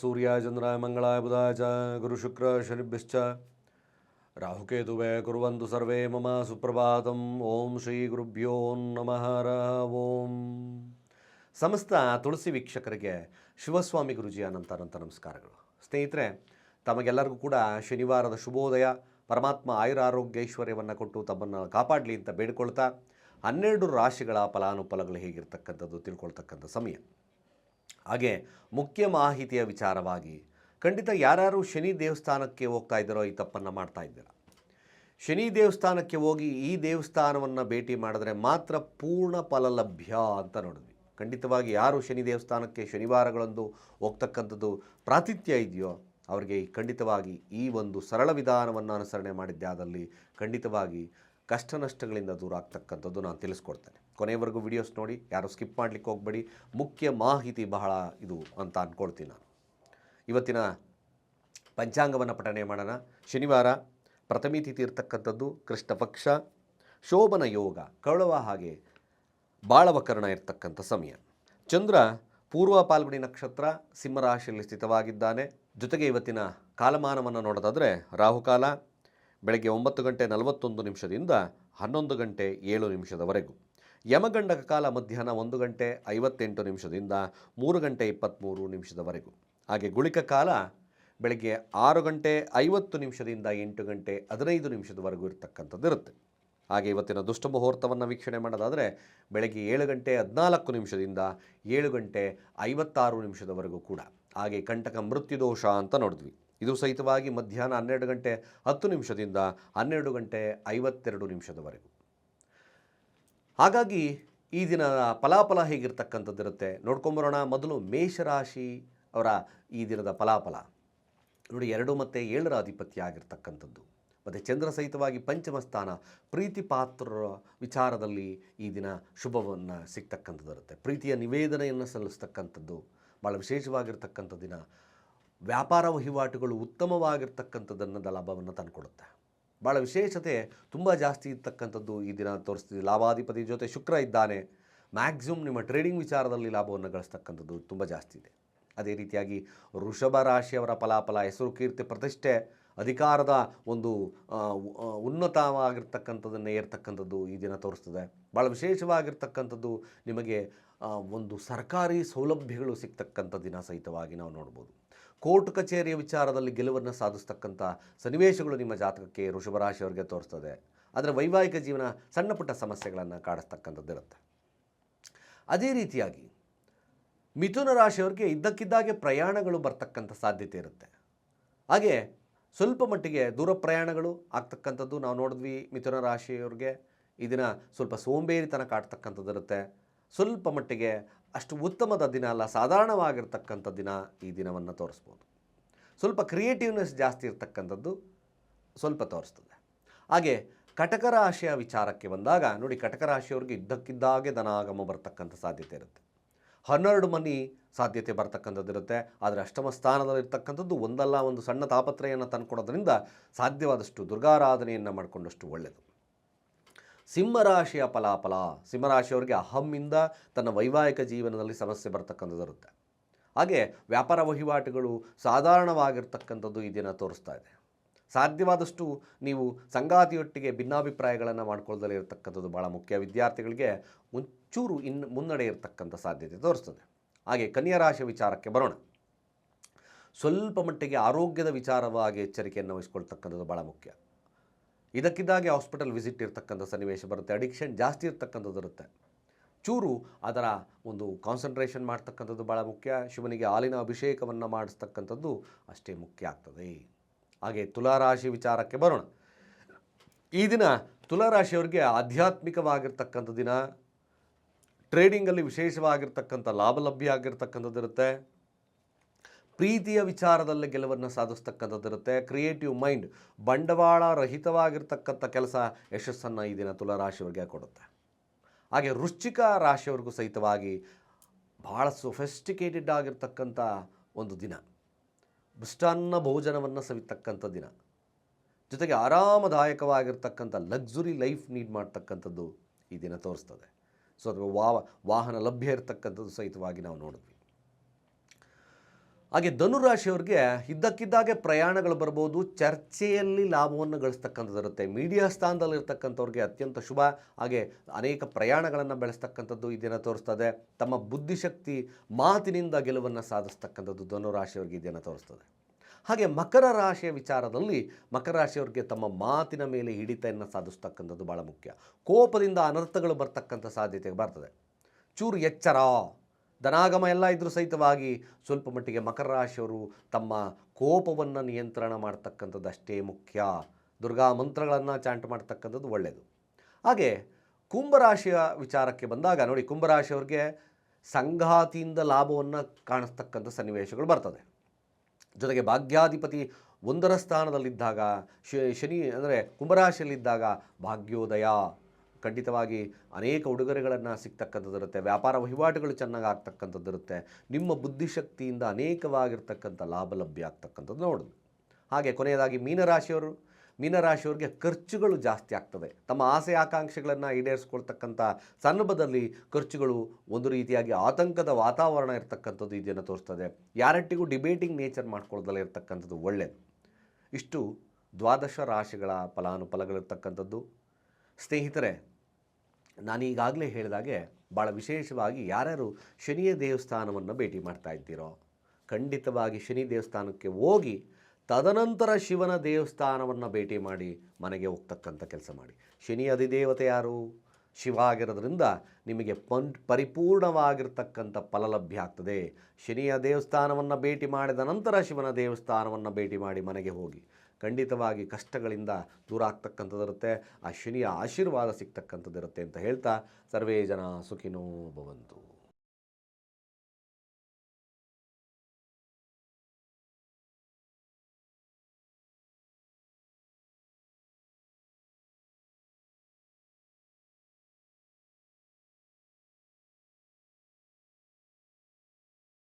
ಸೂರ್ಯಾಯ ಚಂದ್ರಾಯ ಮಂಗಳಾಯ ಬುಧ ಚ, ಗುರು ಶುಕ್ರ ಶನಿಭ್ಯಶ್ಚ ರಾಹುಕೇತುವೆ ಕುರುವಂತು ಸರ್ವೇ ಮಮ ಸುಪ್ರಭಾತಂ. ಓಂ ಶ್ರೀ ಗುರುಭ್ಯೋ ನಮಃ ಓಂ. ಸಮಸ್ತ ತುಳಸಿ ವೀಕ್ಷಕರಿಗೆ ಶಿವಸ್ವಾಮಿ ಗುರುಜಿಯ ಅನಂತ ಅನಂತ ನಮಸ್ಕಾರಗಳು. ಸ್ನೇಹಿತರೆ, ತಮಗೆಲ್ಲರಿಗೂ ಕೂಡ ಶನಿವಾರದ ಶುಭೋದಯ. ಪರಮಾತ್ಮ ಐಶ್ವರ್ಯವನ್ನು ಕೊಟ್ಟು ತಮ್ಮನ್ನು ಕಾಪಾಡಲಿ ಅಂತ ಬೇಡ್ಕೊಳ್ತಾ, ಹನ್ನೆರಡು ರಾಶಿಗಳ ಫಲಾನುಫಲಗಳು ಹೇಗಿರ್ತಕ್ಕಂಥದ್ದು ತಿಳ್ಕೊಳ್ತಕ್ಕಂಥ ಸಮಯ. ಹಾಗೆ ಮುಖ್ಯ ಮಾಹಿತಿಯ ವಿಚಾರವಾಗಿ, ಖಂಡಿತ ಯಾರ್ಯಾರು ಶನಿ ದೇವಸ್ಥಾನಕ್ಕೆ ಹೋಗ್ತಾ ಇದ್ದಾರೋ ಈ ತಪ್ಪನ್ನು ಮಾಡ್ತಾ ಇದ್ದೀರಾ? ಶನಿ ದೇವಸ್ಥಾನಕ್ಕೆ ಹೋಗಿ ಈ ದೇವಸ್ಥಾನವನ್ನು ಭೇಟಿ ಮಾಡಿದ್ರೆ ಮಾತ್ರ ಪೂರ್ಣ ಫಲ ಲಭ್ಯ ಅಂತ ನೋಡಿದ್ವಿ. ಖಂಡಿತವಾಗಿ ಯಾರು ಶನಿ ದೇವಸ್ಥಾನಕ್ಕೆ ಶನಿವಾರಗಳಂದು ಹೋಗ್ತಕ್ಕಂಥದ್ದು ಪ್ರಾತಿಥ್ಯ ಇದೆಯೋ, ಅವರಿಗೆ ಖಂಡಿತವಾಗಿ ಈ ಒಂದು ಸರಳ ವಿಧಾನವನ್ನು ಅನುಸರಣೆ ಮಾಡಿದ್ದಾದಲ್ಲಿ ಖಂಡಿತವಾಗಿ ಕಷ್ಟ ನಷ್ಟಗಳಿಂದ ದೂರ ಆಗ್ತಕ್ಕಂಥದ್ದು ನಾನು ತಿಳಿಸ್ಕೊಡ್ತೇನೆ. ಕೊನೆಯವರೆಗೂ ವಿಡಿಯೋಸ್ ನೋಡಿ, ಯಾರು ಸ್ಕಿಪ್ ಮಾಡಲಿಕ್ಕೆ ಹೋಗಬೇಡಿ. ಮುಖ್ಯ ಮಾಹಿತಿ ಬಹಳ ಇದು ಅಂತ ಅಂದ್ಕೊಳ್ತೀನಿ ನಾನು. ಇವತ್ತಿನ ಪಂಚಾಂಗವನ್ನು ಪಠಣೆ ಮಾಡೋಣ. ಶನಿವಾರ ಪ್ರಥಮಿ ತಿಥಿ ಇರ್ತಕ್ಕಂಥದ್ದು ಕೃಷ್ಣ ಪಕ್ಷ, ಶೋಭನ ಯೋಗ, ಕಳುವ ಹಾಗೆ ಬಾಳವಕರಣ ಇರತಕ್ಕಂಥ ಸಮಯ. ಚಂದ್ರ ಪೂರ್ವ ಪಾಲ್ಗುಣಿ ನಕ್ಷತ್ರ ಸಿಂಹರಾಶಿಯಲ್ಲಿ ಸ್ಥಿತವಾಗಿದ್ದಾನೆ. ಜೊತೆಗೆ ಇವತ್ತಿನ ಕಾಲಮಾನವನ್ನು ನೋಡೋದಾದರೆ ರಾಹುಕಾಲ, ಬೆಳಗ್ಗೆ ಒಂಬತ್ತು ಗಂಟೆ ನಲವತ್ತೊಂದು ನಿಮಿಷದಿಂದ ಹನ್ನೊಂದು ಗಂಟೆ ಏಳು ನಿಮಿಷದವರೆಗೂ. ಯಮಗಂಡಕ ಕಾಲ ಮಧ್ಯಾಹ್ನ ಒಂದು ಗಂಟೆ ಐವತ್ತೆಂಟು ನಿಮಿಷದಿಂದ ಮೂರು ಗಂಟೆ ಇಪ್ಪತ್ತ್ಮೂರು ನಿಮಿಷದವರೆಗೂ. ಹಾಗೆ ಗುಳಿಕ ಕಾಲ ಬೆಳಗ್ಗೆ ಆರು ಗಂಟೆ ಐವತ್ತು ನಿಮಿಷದಿಂದ ಎಂಟು ಗಂಟೆ ಹದಿನೈದು ನಿಮಿಷದವರೆಗೂ ಇರತಕ್ಕಂಥದ್ದು ಇರುತ್ತೆ. ಹಾಗೆ ಇವತ್ತಿನ ದುಷ್ಟ ಮುಹೂರ್ತವನ್ನು ವೀಕ್ಷಣೆ ಮಾಡೋದಾದರೆ ಬೆಳಗ್ಗೆ ಏಳು ಗಂಟೆ ಹದಿನಾಲ್ಕು ನಿಮಿಷದಿಂದ ಏಳು ಗಂಟೆ ಐವತ್ತಾರು ನಿಮಿಷದವರೆಗೂ ಕೂಡ. ಹಾಗೆ ಕಂಟಕ ಮೃತ್ಯುದೋಷ ಅಂತ ನೋಡಿದ್ವಿ. ಇದು ಸಹಿತವಾಗಿ ಮಧ್ಯಾಹ್ನ ಹನ್ನೆರಡು ಗಂಟೆ ಹತ್ತು ನಿಮಿಷದಿಂದ ಹನ್ನೆರಡು ಗಂಟೆ ಐವತ್ತೆರಡು ನಿಮಿಷದವರೆಗೂ. ಹಾಗಾಗಿ ಈ ದಿನ ಫಲಾಫಲ ಹೇಗಿರ್ತಕ್ಕಂಥದ್ದಿರುತ್ತೆ ನೋಡ್ಕೊಂಬರೋಣ. ಮೊದಲು ಮೇಷರಾಶಿ ಅವರ ಈ ದಿನದ ಫಲಾಫಲ. ನೋಡಿ, ಎರಡು ಮತ್ತು ಏಳರ ಅಧಿಪತ್ಯ ಆಗಿರ್ತಕ್ಕಂಥದ್ದು. ಮತ್ತು ಚಂದ್ರ ಸಹಿತವಾಗಿ ಪಂಚಮ ಸ್ಥಾನ, ಪ್ರೀತಿ ಪಾತ್ರರ ವಿಚಾರದಲ್ಲಿ ಈ ದಿನ ಶುಭವನ್ನು ಸಿಗ್ತಕ್ಕಂಥದ್ದಿರುತ್ತೆ ಪ್ರೀತಿಯ ನಿವೇದನೆಯನ್ನು ಸಲ್ಲಿಸ್ತಕ್ಕಂಥದ್ದು ಭಾಳ ವಿಶೇಷವಾಗಿರ್ತಕ್ಕಂಥ ದಿನ. ವ್ಯಾಪಾರ ವಹಿವಾಟುಗಳು ಉತ್ತಮವಾಗಿರ್ತಕ್ಕಂಥದ್ದನ್ನು ಲಾಭವನ್ನು ತಂದುಕೊಡುತ್ತೆ. ಭಾಳ ವಿಶೇಷತೆ ತುಂಬ ಜಾಸ್ತಿ ಇರ್ತಕ್ಕಂಥದ್ದು ಈ ದಿನ ತೋರಿಸ್ತೀವಿ ಲಾಭಾಧಿಪತಿ ಜೊತೆ ಶುಕ್ರ ಇದ್ದಾನೆ. ಮ್ಯಾಕ್ಸಿಮಮ್ ನಿಮ್ಮ ಟ್ರೇಡಿಂಗ್ ವಿಚಾರದಲ್ಲಿ ಲಾಭವನ್ನು ಗಳಿಸ್ತಕ್ಕಂಥದ್ದು ತುಂಬ ಜಾಸ್ತಿ ಇದೆ. ಅದೇ ರೀತಿಯಾಗಿ ವೃಷಭ ರಾಶಿಯವರ ಫಲಾಫಲ, ಹೆಸರು ಕೀರ್ತಿ, ಪ್ರತಿಷ್ಠೆ, ಅಧಿಕಾರದ ಒಂದು ಉನ್ನತವಾಗಿರ್ತಕ್ಕಂಥದ್ದನ್ನು ಏರ್ತಕ್ಕಂಥದ್ದು ಈ ದಿನ ತೋರಿಸ್ತದೆ. ಭಾಳ ವಿಶೇಷವಾಗಿರ್ತಕ್ಕಂಥದ್ದು ನಿಮಗೆ ಒಂದು ಸರ್ಕಾರಿ ಸೌಲಭ್ಯಗಳು ಸಿಗ್ತಕ್ಕಂಥ ದಿನ ಸಹಿತವಾಗಿ ನಾವು ನೋಡ್ಬೋದು. ಕೋರ್ಟ್ ಕಚೇರಿಯ ವಿಚಾರದಲ್ಲಿ ಗೆಲುವನ್ನು ಸಾಧಿಸ್ತಕ್ಕಂಥ ಸನ್ನಿವೇಶಗಳು ನಿಮ್ಮ ಜಾತಕಕ್ಕೆ ವೃಷಭರಾಶಿಯವರಿಗೆ ತೋರಿಸ್ತದೆ. ಆದರೆ ವೈವಾಹಿಕ ಜೀವನ ಸಣ್ಣ ಪುಟ್ಟ ಸಮಸ್ಯೆಗಳನ್ನು ಕಾಡಿಸ್ತಕ್ಕಂಥದ್ದಿರುತ್ತೆ. ಅದೇ ರೀತಿಯಾಗಿ ಮಿಥುನ ರಾಶಿಯವರಿಗೆ ಇದ್ದಕ್ಕಿದ್ದಾಗೆ ಪ್ರಯಾಣಗಳು ಬರ್ತಕ್ಕಂಥ ಸಾಧ್ಯತೆ ಇರುತ್ತೆ. ಹಾಗೆ ಸ್ವಲ್ಪ ಮಟ್ಟಿಗೆ ದೂರ ಪ್ರಯಾಣಗಳು ಆಗ್ತಕ್ಕಂಥದ್ದು ನಾವು ನೋಡಿದ್ವಿ ಮಿಥುನ ರಾಶಿಯವ್ರಿಗೆ ಇದನ್ನು ದಿನ ಸ್ವಲ್ಪ ಸೋಂಬೇರಿತನ ಕಾಡ್ತಕ್ಕಂಥದ್ದಿರುತ್ತೆ. ಸ್ವಲ್ಪ ಮಟ್ಟಿಗೆ ಅಷ್ಟು ಉತ್ತಮದ ದಿನ ಅಲ್ಲ, ಸಾಧಾರಣವಾಗಿರ್ತಕ್ಕಂಥ ದಿನ ಈ ದಿನವನ್ನು ತೋರಿಸ್ಬೋದು. ಸ್ವಲ್ಪ ಕ್ರಿಯೇಟಿವ್ನೆಸ್ ಜಾಸ್ತಿ ಇರ್ತಕ್ಕಂಥದ್ದು ಸ್ವಲ್ಪ ತೋರಿಸ್ತದೆ. ಹಾಗೆ ಕಟಕ ರಾಶಿಯ ವಿಚಾರಕ್ಕೆ ಬಂದಾಗ, ನೋಡಿ ಕಟಕ ರಾಶಿಯವ್ರಿಗೆ ಇದ್ದಕ್ಕಿದ್ದಾಗೆ ಧನಾಗಮ ಬರ್ತಕ್ಕಂಥ ಸಾಧ್ಯತೆ ಇರುತ್ತೆ. ಹನ್ನೆರಡು ಮನಿ ಸಾಧ್ಯತೆ ಬರ್ತಕ್ಕಂಥದ್ದಿರುತ್ತೆ ಆದರೆ ಅಷ್ಟಮ ಸ್ಥಾನದಲ್ಲಿರ್ತಕ್ಕಂಥದ್ದು ಒಂದಲ್ಲ, ಒಂದು ಸಣ್ಣ ತಾಪತ್ರೆಯನ್ನು ತಂದುಕೊಡೋದ್ರಿಂದ ಸಾಧ್ಯವಾದಷ್ಟು ದುರ್ಗಾರಾಧನೆಯನ್ನು ಮಾಡಿಕೊಂಡಷ್ಟು ಒಳ್ಳೆಯದು ಸಿಂಹರಾಶಿಯ ಫಲಾಫಲ, ಸಿಂಹರಾಶಿಯವರಿಗೆ ಅಹಮ್ಮಿಂದ ತನ್ನ ವೈವಾಹಿಕ ಜೀವನದಲ್ಲಿ ಸಮಸ್ಯೆ ಬರ್ತಕ್ಕಂಥದ್ದಿರುತ್ತೆ ಹಾಗೆ ವ್ಯಾಪಾರ ವಹಿವಾಟುಗಳು ಸಾಧಾರಣವಾಗಿರ್ತಕ್ಕಂಥದ್ದು ಈ ದಿನ ತೋರಿಸ್ತಾ ಇದೆ. ಸಾಧ್ಯವಾದಷ್ಟು ನೀವು ಸಂಗಾತಿಯೊಟ್ಟಿಗೆ ಭಿನ್ನಾಭಿಪ್ರಾಯಗಳನ್ನು ಮಾಡ್ಕೊಳ್ಳದಲ್ಲೇ ಇರತಕ್ಕಂಥದ್ದು ಭಾಳ ಮುಖ್ಯ. ವಿದ್ಯಾರ್ಥಿಗಳಿಗೆ ಒಂಚೂರು ಇನ್ ಮುನ್ನಡೆ ಇರತಕ್ಕಂಥ ಸಾಧ್ಯತೆ ತೋರಿಸ್ತದೆ. ಹಾಗೆ ಕನ್ಯಾ ರಾಶಿ ವಿಚಾರಕ್ಕೆ ಬರೋಣ. ಸ್ವಲ್ಪ ಮಟ್ಟಿಗೆ ಆರೋಗ್ಯದ ವಿಚಾರವಾಗಿ ಎಚ್ಚರಿಕೆಯನ್ನು ವಹಿಸ್ಕೊಳ್ತಕ್ಕಂಥದ್ದು ಭಾಳ ಮುಖ್ಯ. ಇದಕ್ಕಿದ್ದಾಗೆ ಹಾಸ್ಪಿಟಲ್ ವಿಸಿಟ್ ಇರ್ತಕ್ಕಂಥ ಸನ್ನಿವೇಶ ಬರುತ್ತೆ, ಅಡಿಕ್ಷನ್ ಜಾಸ್ತಿ ಇರ್ತಕ್ಕಂಥದ್ದು ಇರುತ್ತೆ. ಚೂರು ಅದರ ಒಂದು ಕಾನ್ಸಂಟ್ರೇಷನ್ ಮಾಡ್ತಕ್ಕಂಥದ್ದು ಭಾಳ ಮುಖ್ಯ, ಶಿವನಿಗೆ ಹಾಲಿನ ಅಭಿಷೇಕವನ್ನು ಮಾಡಿಸ್ತಕ್ಕಂಥದ್ದು ಅಷ್ಟೇ ಮುಖ್ಯ ಆಗ್ತದೆ. ಹಾಗೆ ತುಲಾರಾಶಿ ವಿಚಾರಕ್ಕೆ ಬರೋಣ. ಈ ದಿನ ತುಲಾರಾಶಿಯವರಿಗೆ ಆಧ್ಯಾತ್ಮಿಕವಾಗಿರ್ತಕ್ಕಂಥ ದಿನ ಟ್ರೇಡಿಂಗಲ್ಲಿ ವಿಶೇಷವಾಗಿರ್ತಕ್ಕಂಥ ಲಾಭ ಲಭ್ಯ ಆಗಿರ್ತಕ್ಕಂಥದ್ದಿರುತ್ತೆ ಪ್ರೀತಿಯ ವಿಚಾರದಲ್ಲಿ ಗೆಲುವನ್ನು ಸಾಧಿಸ್ತಕ್ಕಂಥದ್ದಿರುತ್ತೆ. ಕ್ರಿಯೇಟಿವ್ ಮೈಂಡ್ ಬಂಡವಾಳ ರಹಿತವಾಗಿರ್ತಕ್ಕಂಥ ಕೆಲಸ ಯಶಸ್ಸನ್ನು ಈ ದಿನ ತುಲಾರಾಶಿಯವರಿಗೆ ಕೊಡುತ್ತೆ. ಹಾಗೆ ವೃಶ್ಚಿಕ ರಾಶಿಯವರಿಗೂ ಸಹಿತವಾಗಿ ಭಾಳ ಸೊಫೆಸ್ಟಿಕೇಟೆಡ್ ಆಗಿರ್ತಕ್ಕಂಥ ಒಂದು ದಿನ. ಮೃಷ್ಟಾನ್ನ ಭೋಜನವನ್ನು ಸವಿತಕ್ಕಂಥ ದಿನ. ಜೊತೆಗೆ ಆರಾಮದಾಯಕವಾಗಿರ್ತಕ್ಕಂಥ ಲಕ್ಸುರಿ ಲೈಫ್ ನೀಡ್ ಮಾಡ್ತಕ್ಕಂಥದ್ದು ಈ ದಿನ ತೋರಿಸ್ತದೆ. ಸೊ ಅದು ವಾ ವಾಹನ ಲಭ್ಯ ಇರತಕ್ಕಂಥದ್ದು ಸಹಿತವಾಗಿ ನಾವು ನೋಡಿದ್ವಿ. ಹಾಗೆ ಧನುರಾಶಿಯವ್ರಿಗೆ ಇದ್ದಕ್ಕಿದ್ದಾಗೆ ಪ್ರಯಾಣಗಳು ಬರ್ಬೋದು, ಚರ್ಚೆಯಲ್ಲಿ ಲಾಭವನ್ನು ಗಳಿಸ್ತಕ್ಕಂಥದ್ದು ಇರುತ್ತೆ ಮೀಡಿಯಾ ಸ್ಥಾನದಲ್ಲಿರ್ತಕ್ಕಂಥವ್ರಿಗೆ ಅತ್ಯಂತ ಶುಭ. ಹಾಗೆ ಅನೇಕ ಪ್ರಯಾಣಗಳನ್ನು ಬೆಳೆಸ್ತಕ್ಕಂಥದ್ದು ಈ ದಿನ ತೋರಿಸ್ತದೆ. ತಮ್ಮ ಬುದ್ಧಿಶಕ್ತಿ ಮಾತಿನಿಂದ ಗೆಲುವನ್ನು ಸಾಧಿಸ್ತಕ್ಕಂಥದ್ದು ಧನುರಾಶಿಯವ್ರಿಗೆ ಈ ದಿನ ತೋರಿಸ್ತದೆ. ಹಾಗೆ ಮಕರ ರಾಶಿಯ ವಿಚಾರದಲ್ಲಿ ಮಕರ ರಾಶಿಯವ್ರಿಗೆ ತಮ್ಮ ಮಾತಿನ ಮೇಲೆ ಹಿಡಿತೆಯನ್ನು ಸಾಧಿಸ್ತಕ್ಕಂಥದ್ದು ಭಾಳ ಮುಖ್ಯ. ಕೋಪದಿಂದ ಅನರ್ಥಗಳು ಬರ್ತಕ್ಕಂಥ ಸಾಧ್ಯತೆ ಬರ್ತದೆ. ಚೂರು ಎಚ್ಚರ. ಧನಾಗಮ ಎಲ್ಲ ಇದ್ರೂ ಸಹಿತವಾಗಿ ಸ್ವಲ್ಪ ಮಟ್ಟಿಗೆ ಮಕರ ರಾಶಿಯವರು ತಮ್ಮ ಕೋಪವನ್ನು ನಿಯಂತ್ರಣ ಮಾಡ್ತಕ್ಕಂಥದ್ದು ಅಷ್ಟೇ ಮುಖ್ಯ. ದುರ್ಗಾ ಮಂತ್ರಗಳನ್ನು ಚಾಂಟ್ ಮಾಡ್ತಕ್ಕಂಥದ್ದು ಒಳ್ಳೆಯದು ಹಾಗೆ ಕುಂಭರಾಶಿಯ ವಿಚಾರಕ್ಕೆ ಬಂದಾಗ ನೋಡಿ ಕುಂಭರಾಶಿಯವ್ರಿಗೆ ಸಂಘಾತಿಯಿಂದ ಲಾಭವನ್ನು ಕಾಣಿಸ್ತಕ್ಕಂಥ ಸನ್ನಿವೇಶಗಳು ಬರ್ತದೆ. ಜೊತೆಗೆ ಭಾಗ್ಯಾಧಿಪತಿ ಒಂದರ ಸ್ಥಾನದಲ್ಲಿದ್ದಾಗ ಶನಿ ಅಂದರೆ ಕುಂಭರಾಶಿಯಲ್ಲಿದ್ದಾಗ ಭಾಗ್ಯೋದಯ. ಖಂಡಿತವಾಗಿ ಅನೇಕ ಉಡುಗೊರೆಗಳನ್ನು ಸಿಗ್ತಕ್ಕಂಥದ್ದಿರುತ್ತೆ. ವ್ಯಾಪಾರ ವಹಿವಾಟುಗಳು ಚೆನ್ನಾಗಿ ಆಗ್ತಕ್ಕಂಥದ್ದಿರುತ್ತೆ. ನಿಮ್ಮ ಬುದ್ಧಿಶಕ್ತಿಯಿಂದ ಅನೇಕವಾಗಿರ್ತಕ್ಕಂಥ ಲಾಭ ಲಭ್ಯ ಆಗ್ತಕ್ಕಂಥದ್ದು ನೋಡೋದು. ಹಾಗೆ ಕೊನೆಯದಾಗಿ ಮೀನರಾಶಿಯವರು, ಮೀನರಾಶಿಯವ್ರಿಗೆ ಖರ್ಚುಗಳು ಜಾಸ್ತಿ ಆಗ್ತದೆ. ತಮ್ಮ ಆಸೆ ಆಕಾಂಕ್ಷೆಗಳನ್ನು ಈಡೇರಿಸ್ಕೊಳ್ತಕ್ಕಂಥ ಸಂದರ್ಭದಲ್ಲಿ ಖರ್ಚುಗಳು ಒಂದು ರೀತಿಯಾಗಿ ಆತಂಕದ ವಾತಾವರಣ ಇರ್ತಕ್ಕಂಥದ್ದು ಇದನ್ನು ತೋರಿಸ್ತದೆ. ಯಾರಟ್ಟಿಗೂ ಡಿಬೇಟಿಂಗ್ ನೇಚರ್ ಮಾಡ್ಕೊಳ್ಳೋದಲ್ಲ ಇರತಕ್ಕಂಥದ್ದು ಒಳ್ಳೆಯದು ಇಷ್ಟು ದ್ವಾದಶ ರಾಶಿಗಳ ಫಲಾನುಫಲಗಳಿರ್ತಕ್ಕಂಥದ್ದು ಸ್ನೇಹಿತರೆ ನಾನೀಗಾಗಲೇ ಹೇಳಿದಾಗೆ ಭಾಳ ವಿಶೇಷವಾಗಿ ಯಾರ್ಯಾರು ಶನಿಯ ದೇವಸ್ಥಾನವನ್ನು ಭೇಟಿ ಮಾಡ್ತಾ ಇದ್ದೀರೋ, ಖಂಡಿತವಾಗಿ ಶನಿ ದೇವಸ್ಥಾನಕ್ಕೆ ಹೋಗಿ ತದನಂತರ ಶಿವನ ದೇವಸ್ಥಾನವನ್ನು ಭೇಟಿ ಮಾಡಿ ಮನೆಗೆ ಹೋಗ್ತಕ್ಕಂಥ ಕೆಲಸ ಮಾಡಿ. ಶನಿ ಅಧಿದೇವತೆ ಯಾರು? ಶಿವ ಆಗಿರೋದ್ರಿಂದ ನಿಮಗೆ ಪನ್, ಪರಿಪೂರ್ಣವಾಗಿರ್ತಕ್ಕಂಥ ಫಲ ಲಭ್ಯ ಆಗ್ತದೆ. ಶನಿಯ ದೇವಸ್ಥಾನವನ್ನು ಭೇಟಿ ಮಾಡಿದ ನಂತರ ಶಿವನ ದೇವಸ್ಥಾನವನ್ನು ಭೇಟಿ ಮಾಡಿ ಮನೆಗೆ ಹೋಗಿ. ಖಂಡಿತವಾಗಿ ಕಷ್ಟಗಳಿಂದ ದೂರ ಆಗ್ತಕ್ಕಂಥದ್ದಿರುತ್ತೆ. ಆ ಶನಿಯ ಆಶೀರ್ವಾದ ಸಿಗ್ತಕ್ಕಂಥದ್ದಿರುತ್ತೆ ಅಂತ ಹೇಳ್ತಾ ಸರ್ವೇ ಜನ ಸುಖಿನೋ ಭವಂತು.